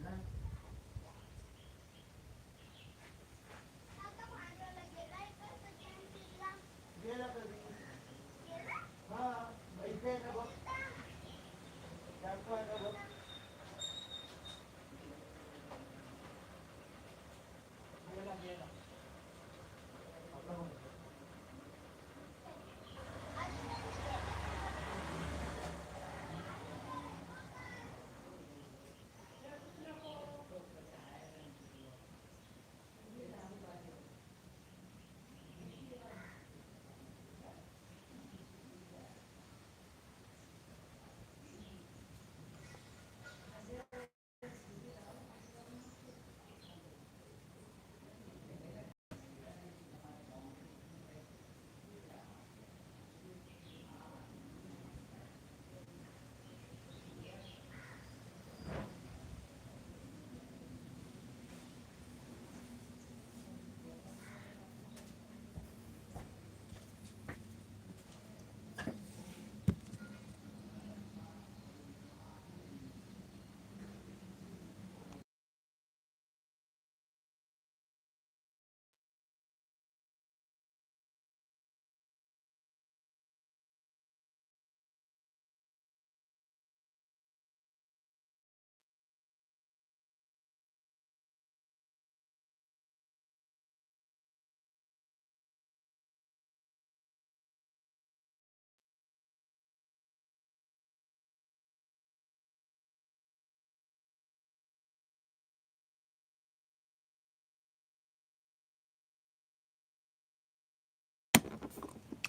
Amen.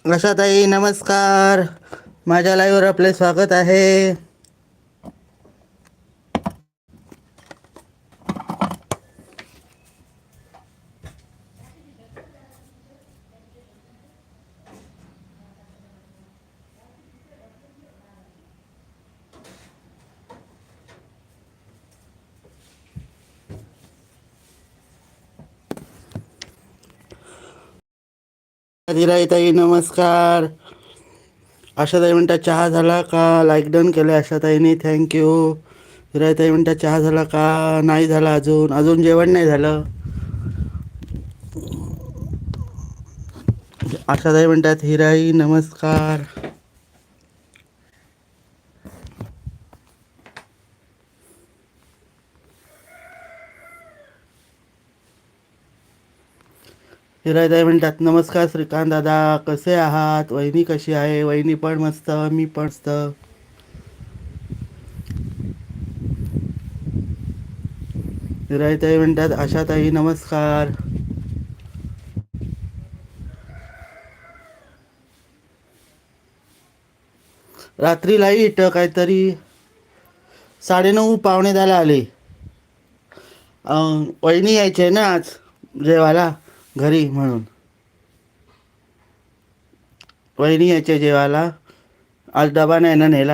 आशाताई नमस्कार. माझ्या लाईव्हवर आपले स्वागत आहे. ताई नमस्कार. आशाताई म्हणता चहा झाला का? लाईक डन केलं आशाताईने थँक्यू हिराताई म्हणता चहा झाला का? नाही झाला अजून. अजून जेवण नाही झालं. आशाताई म्हणतात हिराई नमस्कार. हिराताई म्हणतात नमस्कार श्रीकांत दादा कसे आहात? वहिनी कशी आहे? वहिनी पण मस्त मी पण मस्त. हिरायताई म्हणतात आशाताई नमस्कार. रात्री लाइट काहीतरी साडेनऊ पावणे दहाला आले. वहिनी यायचे ना आज जेवायला? घरी म्हणून. वहिनी याच्या जेवाला आज डबा नाही ना नेला.